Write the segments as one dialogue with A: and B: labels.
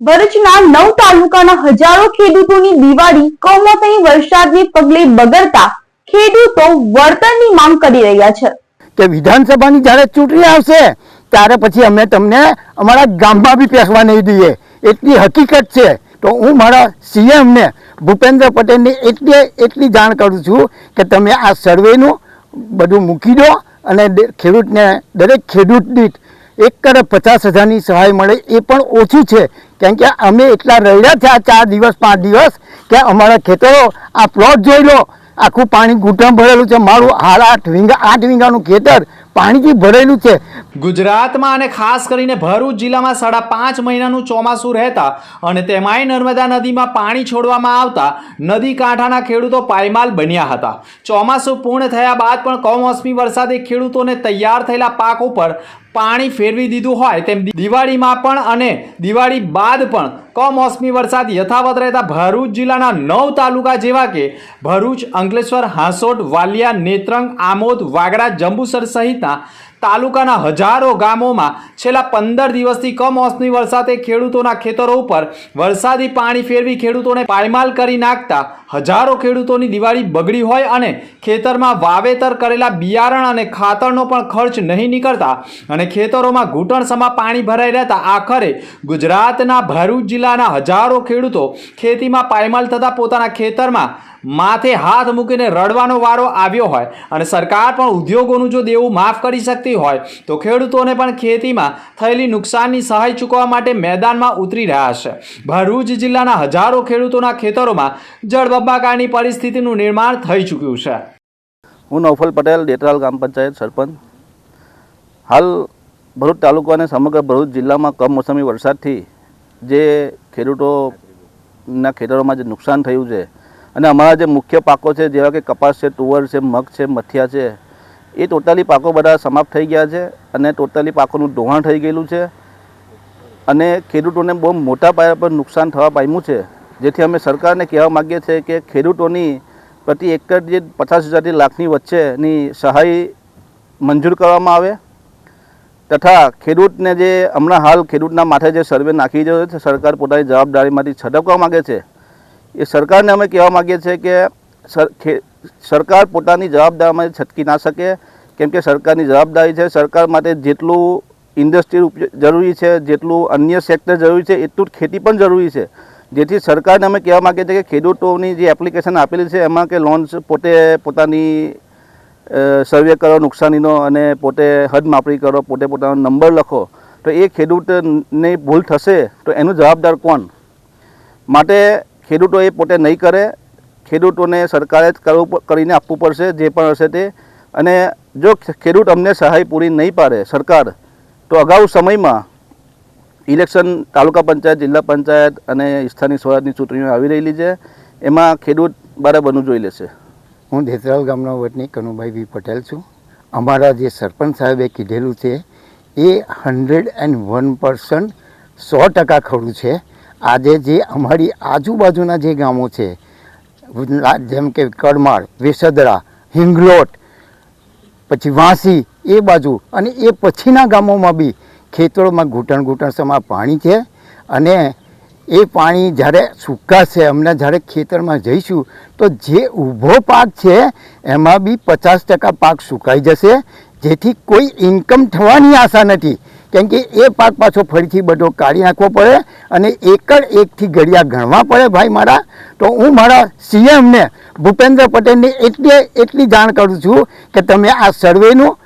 A: ભરૂચના નવ તાલુકાના હજારો ખેડૂતોની દિવાળી કમોસમી વરસાદને પગલે બગડતા ખેડૂતો વળતરની માંગ કરી રહ્યા છે.
B: કે વિધાનસભાની જ્યારે ચૂંટણી આવશે, ત્યારે પછી અમે તમને અમારા ગામમાં બી પેસવા નહીં દઈએ. એટલી હકીકત છે. તો હું મારા સીએમને ભૂપેન્દ્ર પટેલને એટલી એટલી જાણ કરું છું કે તમે આ સર્વેનું બધું મૂકી દો અને ખેડૂતને દરેક ખેડૂત દીઠ એક કરે પચાસ હજારની સહાય મળે એ પણ ઓછું છે. કેમ કે અમે એટલા રડ્યા છે આ ચાર દિવસ, પાંચ દિવસ કે અમારા ખેતરો, આ પ્લોટ જોઈ લો, આખું પાણી ઘૂંટણ ભરેલું છે. મારું હાલ આઠ વીંગા, આઠ વીંગાનું ખેતર પાણીથી ભરેલું છે.
C: ગુજરાતમાં અને ખાસ કરીને ભરૂચ જિલ્લામાં સાડા પાંચ મહિનાનું ચોમાસું રહેતા અને તેમાંય નર્મદા નદીમાં પાણી છોડવામાં આવતા નદી કાંઠાના ખેડૂતો પાયમાલ બન્યા હતા. ચોમાસું પૂર્ણ થયા બાદ પણ કમોસમી વરસાદે ખેડૂતોને તૈયાર થયેલા પાક ઉપર પાણી ફેરવી દીધું હોય તેમ દિવાળીમાં પણ અને દિવાળી બાદ પણ કમોસમી વરસાદ યથાવત રહેતા ભરૂચ જિલ્લાના નવ તાલુકા જેવા કે ભરૂચ, અંકલેશ્વર, હાંસોટ, વાલિયા, નેત્રંગ, આમોદ, વાગડા, જંબુસર સહિતના તાલુકાના હજારો ગામોમાં છેલ્લા પંદર દિવસથી કમોસમી વરસાદે ખેડૂતોના ખેતરો ઉપર વરસાદી પાણી ફેરવી ખેડૂતોને પાયમાલ કરી નાખતા હજારો ખેડૂતોની દિવાળી બગડી હોય અને ખેતરમાં વાવેતર કરેલા બિયારણ અને ખાતરનો પણ ખર્ચ નહીં નીકળતા અને ખેતરોમાં ઘૂંટણસમાં પાણી ભરાઈ રહેતા આખરે ગુજરાતના ભરૂચ જિલ્લાના હજારો ખેડૂતો ખેતીમાં પાયમાલ થતાં પોતાના ખેતરમાં માથે હાથ મૂકીને રડવાનો વારો આવ્યો હોય અને સરકાર પણ ઉદ્યોગોનું જો દેવું માફ કરી શકતી હોય, તો ખેડૂતોને પણ ખેતીમાં થયેલી નુકસાનની સહાય ચૂકવવા માટે મેદાનમાં ઉતરી રહ્યા છે. ભરૂચ જિલ્લાના હજારો ખેડૂતોના ખેતરોમાં જળબંબાકારની પરિસ્થિતિનું નિર્માણ થઈ ચૂક્યું છે.
D: હું નૌફલ પટેલ, ડેટરાલ ગ્રામ પંચાયત સરપંચ. હાલ ભરૂચ તાલુકો અને સમગ્ર ભરૂચ જિલ્લામાં કમોસમી વરસાદથી જે ખેડૂતોના ખેતરોમાં જે નુકસાન થયું છે અને અમારા જે મુખ્ય પાકો છે, જેવા કે કપાસ છે, તુવર છે, મગ છે મથિયા છે એ ટોટલી પાકો બધા સમાપ્ત થઈ ગયા છે અને ટોટલી પાકોનું ધોવાણ થઈ ગયેલું છે. અને ખેડૂતોને બહુ મોટા પાયા પર નુકસાન થવા પામ્યું છે. જેથી અમે સરકારને કહેવા માગીએ છીએ કે ખેડૂતોની પ્રતિ એકર જે પચાસ હજારથી લાખની વચ્ચેની સહાય મંજૂર કરવામાં આવે તથા ખેડૂતને જે હમણાં હાલ ખેડૂતના માથે જે સર્વે નાખી રહ્યો છે, સરકાર પોતાની જવાબદારીમાંથી છટકવા માગે છે. એ સરકારને અમે કહેવા માગીએ છીએ કે સર- સરકાર પોતાની જવાબદારીમાં છટકી ના શકે, કેમ કે સરકારની જવાબદારી છે સરકાર માટે જેટલું ઇન્ડસ્ટ્રી જરૂરી છે, જેટલું અન્ય સેક્ટર જરૂરી છે, એટલું જ ખેતી પણ જરૂરી છે. જેથી સરકારને અમે કહેવા માગીએ છીએ કે ખેડૂતોની જે એપ્લિકેશન આપેલી છે, એમાં કે લોન્સ પોતે પોતાની સર્વે કરો, નુકસાનીનો અને પોતે હદ માપણી કરો, પોતે પોતાનો નંબર લખો, તો એ ખેડૂતને ભૂલ થશે, તો એનું જવાબદાર કોણ? માટે ખેડૂતો એ પોતે નહીં કરે ખેડૂતોને સરકારે જ કરવું કરીને આપવું પડશે, જે પણ હશે તે. અને જો ખેડૂત અમને સહાય પૂરી નહીં પાડે સરકાર, તો અગાઉ સમયમાં ઇલેક્શન તાલુકા પંચાયત, જિલ્લા પંચાયત અને સ્થાનિક સ્વરાજની ચૂંટણીઓ આવી રહેલી છે. એમાં ખેડૂત બરાબરનું જોઈ લેશે.
B: હું દેસરાવ ગામનો વતની કનુભાઈ વી પટેલ છું. અમારા જે સરપંચ સાહેબે કીધેલું છે, એ હંડ્રેડ એન્ડ વન પર્સન્ટ સો ટકા ખરું છે. આજે જે અમારી આજુબાજુના જે ગામો છે લા- જેમ કે કરમાળ વેસદરા, હિંગલોટ, પછી વાંસી, એ બાજુ અને એ પછીના ગામોમાં બી ખેતરોમાં ઘૂંટણ ઘૂંટણ સમા પાણી છે અને એ પાણી જ્યારે સુકાશે, અમને જ્યારે ખેતરમાં જઈશું, તો જે ઊભો પાક છે, એમાં બી પચાસ ટકા પાક સુકાઈ જશે, જેથી કોઈ ઇન્કમ થવાની આશા નથી. કેમ કે એ પાક પાછો ફરીથી બધો કાઢી નાખવો પડે અને એકડ એકથી ઘડિયા ગણવા પડે ભાઈ મારા. તો હું મારા સીએમને ભૂપેન્દ્ર પટેલને એટલી એટલી જાણ કરું છું કે તમે આ સર્વેનું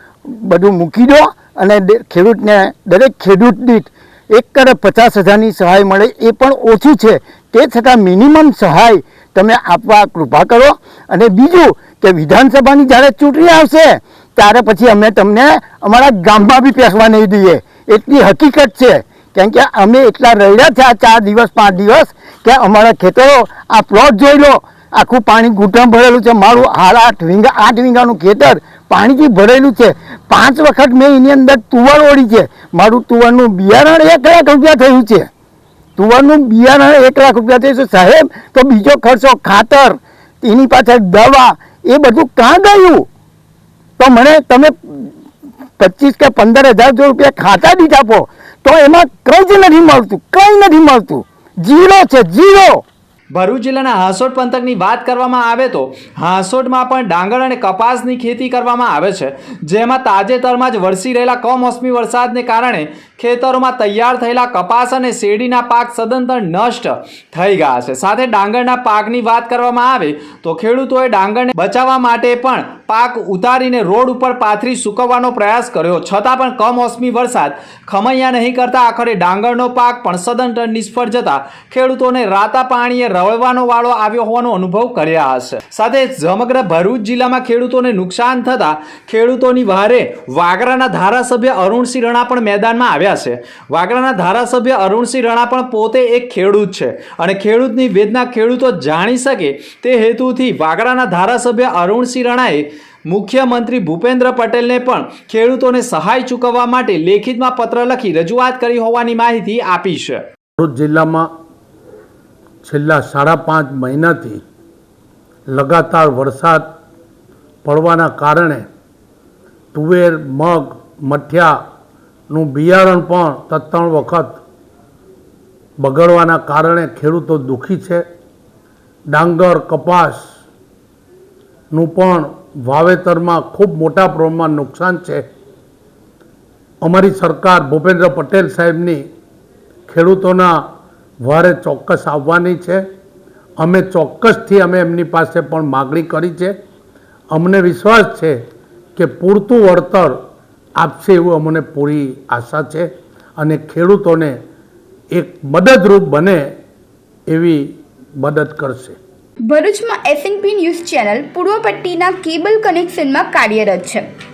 B: બધું મૂકી દો અને ખેડૂતને દરેક ખેડૂત દીઠ એક કરોડ પચાસ હજારની સહાય મળે એ પણ ઓછું છે. તે છતાં મિનિમમ સહાય તમે આપવા કૃપા કરો. અને બીજું કે વિધાનસભાની જ્યારે ચૂંટણી આવશે, ત્યારે પછી અમે તમને અમારા ગામમાં બી પેસવા નહીં દઈએ. એટલી હકીકત છે. કેમ કે અમે એટલા રડ્યા છે આ ચાર દિવસ, પાંચ દિવસ, કે અમારા ખેતરો આ પ્લોટ જોઈ લો. આખું પાણી ઘૂંટણ ભરેલું છે. મારું હાલ આઠ વીંગા, આઠ વીંગાનું ખેતર પાણીથી ભરેલું છે. પાંચ વખત મેં એની અંદર તુવર ઓળી છે. મારું તુવરનું બિયારણ એક લાખ રૂપિયા થયું છે. તુવરનું બિયારણ એક લાખ રૂપિયા થયું છે. સાહેબ, તો બીજો ખર્ચો ખાતર, એની પાછળ દવા, એ બધું કાં ગયું? તો મને, તમે પચીસ કે પંદર હજાર જો રૂપિયા ખાતા દીઠ આપો, તો એમાં કંઈ જ નથી મળતું, કંઈ નથી મળતું. ઝીરો છે ઝીરો
C: ભરૂચ જિલ્લાના હાંસોટ પંથકની વાત કરવામાં આવે તો હાંસોટમાં પણ ડાંગર અને કપાસની ખેતી કરવામાં આવે છે, જેમાં તાજેતરમાં જ વરસી રહેલા કમોસમી વરસાદને કારણે ખેતરોમાં તૈયાર થયેલા કપાસ અને શેરડીના પાક સદંતર નષ્ટ થઈ ગયા છે. સાથે ડાંગરના પાકની વાત કરવામાં આવે તો ખેડૂતોએ ડાંગરને બચાવવા માટે પણ પાક ઉતારીને રોડ ઉપર પાથરી સૂકવવાનો પ્રયાસ કર્યો. છતાં પણ કમોસમી વરસાદ ખમૈયા નહીં કરતા આખરે ડાંગરનો પાક પણ સદંતર નિષ્ફળ જતા ખેડૂતોને રાતા પાણીએ રવળવાનો વાળો આવ્યો હોવાનો અનુભવ કર્યા હશે. સાથે સમગ્ર ભરૂચ જિલ્લામાં ખેડૂતોને નુકસાન થતાં ખેડૂતોની વહારે વાગરાના ધારાસભ્ય અરુણસિંહ રણા પણ મેદાનમાં આવ્યા છે. વાગરાના ધારાસભ્ય અરુણસિંહ રણા પણ પોતે એક ખેડૂત છે અને ખેડૂતની વેદના ખેડૂતો જાણી શકે તે હેતુથી વાગરાના ધારાસભ્ય અરુણસિંહ રણાએ મુખ્યમંત્રી ભૂપેન્દ્ર પટેલને પણ ખેડૂતોને સહાય ચૂકવવા માટે લેખિતમાં પત્ર લખી રજૂઆત કરી હોવાની માહિતી આપી છે.
E: ભરૂચ જિલ્લામાં છેલ્લા સાડા પાંચ મહિનાથી લગાતાર વરસાદ પડવાના કારણે તુવેર, મગ મઠિયાનું બિયારણ પણ ત્રણ વખત બગડવાના કારણે ખેડૂતો દુઃખી છે. ડાંગર કપાસનું પણ વાવેતરમાં ખૂબ મોટા પ્રમાણમાં નુકસાન છે. અમારી સરકાર ભૂપેન્દ્ર પટેલ સાહેબની ખેડૂતોના વારે ચોક્કસ આવવાની છે. અમે ચોક્કસથી અમે એમની પાસે પણ માગણી કરી છે. અમને વિશ્વાસ છે કે પૂરતું વળતર આપશે એવું અમને પૂરી આશા છે અને ખેડૂતોને એક મદદરૂપ બને એવી મદદ કરશે.
F: ભરૂચમાં એસએનપી ન્યૂઝ ચેનલ પૂર્વ પટ્ટીના કેબલ કનેક્શનમાં કાર્યરત છે.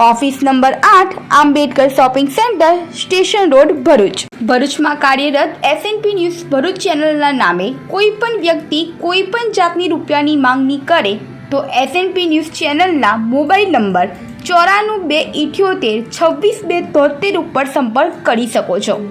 F: ઓફિસ નંબર આઠ, Ambedkar shopping centre, station road, Bharuch. ભરૂચમાં કાર્યરત એસએનપી ન્યૂઝ ભરૂચ ચેનલના નામે કોઈ પણ વ્યક્તિ કોઈ પણ જાતની રૂપિયાની માંગણી કરે તો એસએનપી ન્યૂઝ ચેનલના મોબાઈલ નંબર ચોરાણું બે ઇઠ્યોતેર છવ્વીસ બે તોતેર ઉપર સંપર્ક કરી શકો છો.